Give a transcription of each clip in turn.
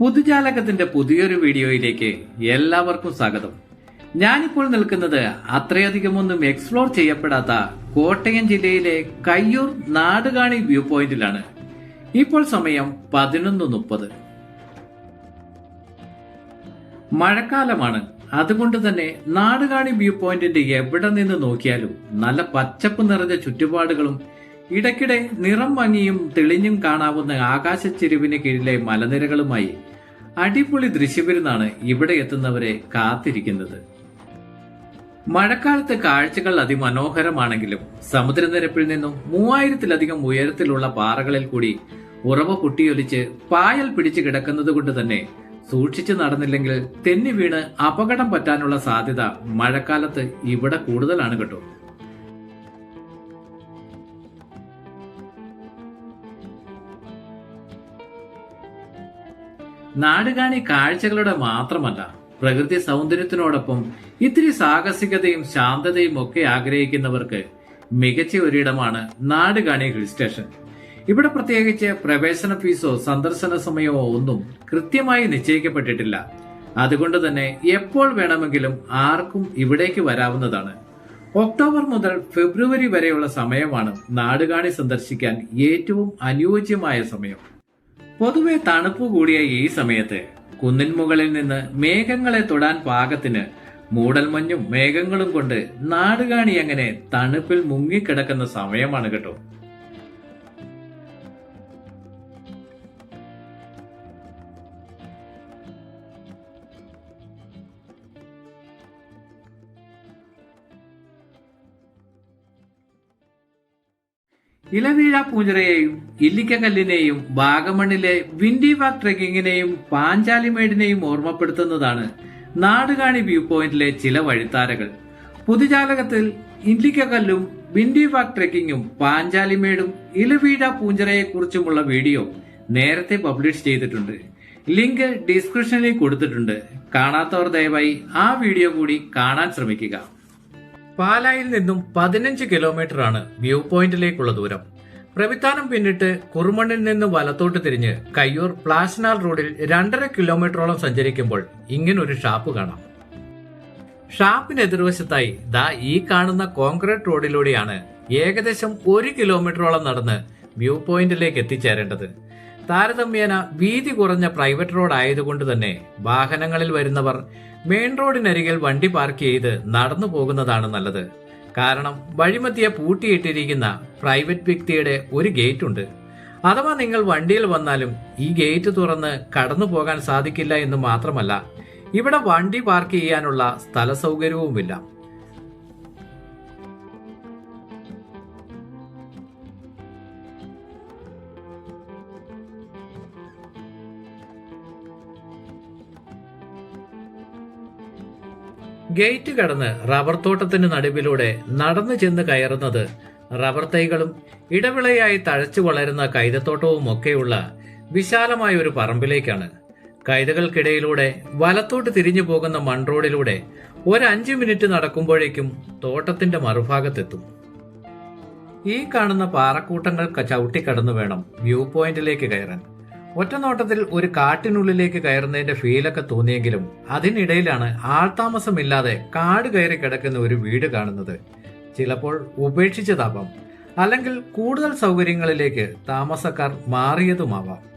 പുതുജാലകത്തിന്റെ പുതിയൊരു വീഡിയോയിലേക്ക് എല്ലാവർക്കും സ്വാഗതം. ഞാനിപ്പോൾ നിൽക്കുന്നത് അത്രയധികമൊന്നും എക്സ്പ്ലോർ ചെയ്യപ്പെടാത്ത കോട്ടയം ജില്ലയിലെ കയ്യൂർ നാടുകാണി വ്യൂ പോയിന്റിലാണ് ഇപ്പോൾ സമയം പതിനൊന്ന് മുപ്പത്. മഴക്കാലമാണ്. അതുകൊണ്ട് തന്നെ നാടുകാണി വ്യൂ പോയിന്റിന്റെ എവിടെ നിന്ന് നോക്കിയാലും നല്ല പച്ചപ്പ് നിറഞ്ഞ ചുറ്റുപാടുകളും ഇടയ്ക്കിടെ നിറം ഭംഗിയും തെളിഞ്ഞും കാണാവുന്ന ആകാശച്ചെരുവിന് കീഴിലെ മലനിരകളുമായി അടിപൊളി ദൃശ്യവിരുന്നാണ് ഇവിടെ എത്തുന്നവരെ കാത്തിരിക്കുന്നത്. മഴക്കാലത്ത് കാഴ്ചകൾ അതിമനോഹരമാണെങ്കിലും സമുദ്രനിരപ്പിൽ നിന്നും മൂവായിരത്തിലധികം ഉയരത്തിലുള്ള പാറകളിൽ കൂടി ഉറവ പൊട്ടിയൊലിച്ച് പായൽ പിടിച്ചു കിടക്കുന്നത് കൊണ്ട് തന്നെ സൂക്ഷിച്ചു നടന്നില്ലെങ്കിൽ തെന്നി വീണ് അപകടം പറ്റാനുള്ള സാധ്യത മഴക്കാലത്ത് ഇവിടെ കൂടുതലാണ് കേട്ടോ. നാടുകാണി കാഴ്ചകളുടെ മാത്രമല്ല പ്രകൃതി സൗന്ദര്യത്തിനോടൊപ്പം ഇത്തിരി സാഹസികതയും ശാന്തതയും ഒക്കെ ആഗ്രഹിക്കുന്നവർക്ക് മികച്ച ഒരിടമാണ് നാടുകാണി ഹിൽ സ്റ്റേഷൻ. ഇവിടെ പ്രത്യേകിച്ച് പ്രവേശന ഫീസോ സന്ദർശന സമയമോ ഒന്നും കൃത്യമായി നിശ്ചയിക്കപ്പെട്ടിട്ടില്ല. അതുകൊണ്ട് തന്നെ എപ്പോൾ വേണമെങ്കിലും ആർക്കും ഇവിടേക്ക് വരാവുന്നതാണ്. ഒക്ടോബർ മുതൽ ഫെബ്രുവരി വരെയുള്ള സമയമാണ് നാടുകാണി സന്ദർശിക്കാൻ ഏറ്റവും അനുയോജ്യമായ സമയം. പൊതുവെ തണുപ്പ് കൂടിയ ഈ സമയത്ത് കുന്നിൻ മുകളിൽ നിന്ന് മേഘങ്ങളെ തൊടാൻ പാകത്തിന് മൂടൽമഞ്ഞും മേഘങ്ങളും കൊണ്ട് നാടുകാണി അങ്ങനെ തണുപ്പിൽ മുങ്ങിക്കിടക്കുന്ന സമയമാണ് കേട്ടോ. ഇലവീഴ പൂഞ്ചിറയെയും ഇല്ലിക്കക്കല്ലിനെയും വിൻഡി വാക്ക് ട്രെക്കിങ്ങിനെയും പാഞ്ചാലിമേടിനെയും ഓർമ്മപ്പെടുത്തുന്നതാണ് നാടുകാണി വ്യൂ പോയിന്റിലെ ചില വഴിത്താരകൾ. പുതുജാലകത്തിൽ വിൻഡി വാക്ക് ട്രെക്കിങ്ങും പാഞ്ചാലിമേടും ഇലവീഴ പൂഞ്ചിറയെക്കുറിച്ചുമുള്ള വീഡിയോ നേരത്തെ പബ്ലിഷ് ചെയ്തിട്ടുണ്ട്. ലിങ്ക് ഡിസ്ക്രിപ്ഷനിൽ കൊടുത്തിട്ടുണ്ട്. കാണാത്തവർ ദയവായി ആ വീഡിയോ കൂടി കാണാൻ ശ്രമിക്കുക. പാലായിൽ നിന്നും പതിനഞ്ച് കിലോമീറ്റർ ആണ് വ്യൂ പോയിന്റിലേക്കുള്ള ദൂരം. പ്രവിത്താനം പിന്നിട്ട് കുറുമണ്ണിൽ നിന്ന് വലത്തോട്ട് തിരിഞ്ഞ് കയ്യൂർ പ്ലാസ്നാൽ റോഡിൽ രണ്ടര കിലോമീറ്ററോളം സഞ്ചരിക്കുമ്പോൾ ഇങ്ങനൊരു ഷാപ്പ് കാണാം. ഷാപ്പിന് എതിർവശത്തായി ദാ ഈ കാണുന്ന കോൺക്രീറ്റ് റോഡിലൂടെയാണ് ഏകദേശം ഒരു കിലോമീറ്ററോളം നടന്ന് വ്യൂ പോയിന്റിലേക്ക് എത്തിച്ചേരേണ്ടത്. താരതമ്യേന വീതി കുറഞ്ഞ പ്രൈവറ്റ് റോഡ് ആയതുകൊണ്ട് തന്നെ വാഹനങ്ങളിൽ വരുന്നവർ മെയിൻ റോഡിനരികിൽ വണ്ടി പാർക്ക് ചെയ്ത് നടന്നു പോകുന്നതാണ് നല്ലത്. കാരണം വഴിമധ്യ പൂട്ടിയിട്ടിരിക്കുന്ന പ്രൈവറ്റ് വ്യക്തിയുടെ ഒരു ഗേറ്റ് ഉണ്ട്. അഥവാ നിങ്ങൾ വണ്ടിയിൽ വന്നാലും ഈ ഗേറ്റ് തുറന്ന് കടന്നു പോകാൻ സാധിക്കില്ല എന്ന് മാത്രമല്ല ഇവിടെ വണ്ടി പാർക്ക് ചെയ്യാനുള്ള സ്ഥല സൗകര്യവുമില്ല ഗേറ്റ് കടന്ന് റബ്ബർ തോട്ടത്തിന് നടുവിലൂടെ നടന്നു ചെന്ന് കയറുന്നത് റബ്ബർ തൈകളും ഇടവിളയായി തഴച്ചു വളരുന്ന കൈതത്തോട്ടവും ഒക്കെയുള്ള വിശാലമായ ഒരു പറമ്പിലേക്കാണ്. കൈതകൾക്കിടയിലൂടെ വലത്തോട്ട് തിരിഞ്ഞു പോകുന്ന മൺറോഡിലൂടെ ഒരു മിനിറ്റ് നടക്കുമ്പോഴേക്കും തോട്ടത്തിന്റെ മറുഭാഗത്തെത്തും. ഈ കാണുന്ന പാറക്കൂട്ടങ്ങൾ ചവിട്ടിക്കടന്നു വേണം വ്യൂ പോയിന്റിലേക്ക് കയറാൻ. ഒറ്റനോട്ടത്തിൽ ഒരു കാട്ടിനുള്ളിലേക്ക് കയറുന്നതിന്റെ ഫീലൊക്കെ തോന്നിയെങ്കിലും അതിനിടയിലാണ് ആൾതാമസമില്ലാതെ കാട് കയറി കിടക്കുന്ന ഒരു വീട് കാണുന്നത്. ചിലപ്പോൾ ഉപേക്ഷിച്ചതാവാം അല്ലെങ്കിൽ കൂടുതൽ സൗകര്യങ്ങളിലേക്ക് താമസക്കാർ മാറിയതുമാവാം.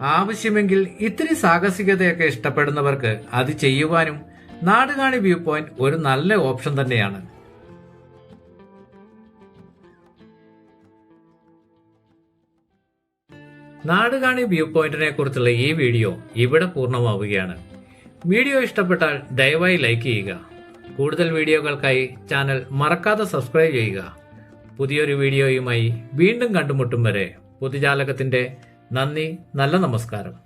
ആവശ്യമെങ്കിൽ ഇത്തിരി സാഹസികതയൊക്കെ ഇഷ്ടപ്പെടുന്നവർക്ക് അത് ചെയ്യുവാനും നാടുകാണി വ്യൂ പോയിന്റ് ഒരു നല്ല ഓപ്ഷൻ തന്നെയാണ്. നാടുകാണി വ്യൂ പോയിന്റിനെ കുറിച്ചുള്ള ഈ വീഡിയോ ഇവിടെ പൂർണമാവുകയാണ്. വീഡിയോ ഇഷ്ടപ്പെട്ടാൽ ദയവായി ലൈക്ക് ചെയ്യുക. കൂടുതൽ വീഡിയോകൾക്കായി ചാനൽ മറക്കാതെ സബ്സ്ക്രൈബ് ചെയ്യുക. പുതിയൊരു വീഡിയോയുമായി വീണ്ടും കണ്ടുമുട്ടും വരെ. പൊതുജാലകത്തിന്റെ നന്ദി നല്ല നമസ്കാരം.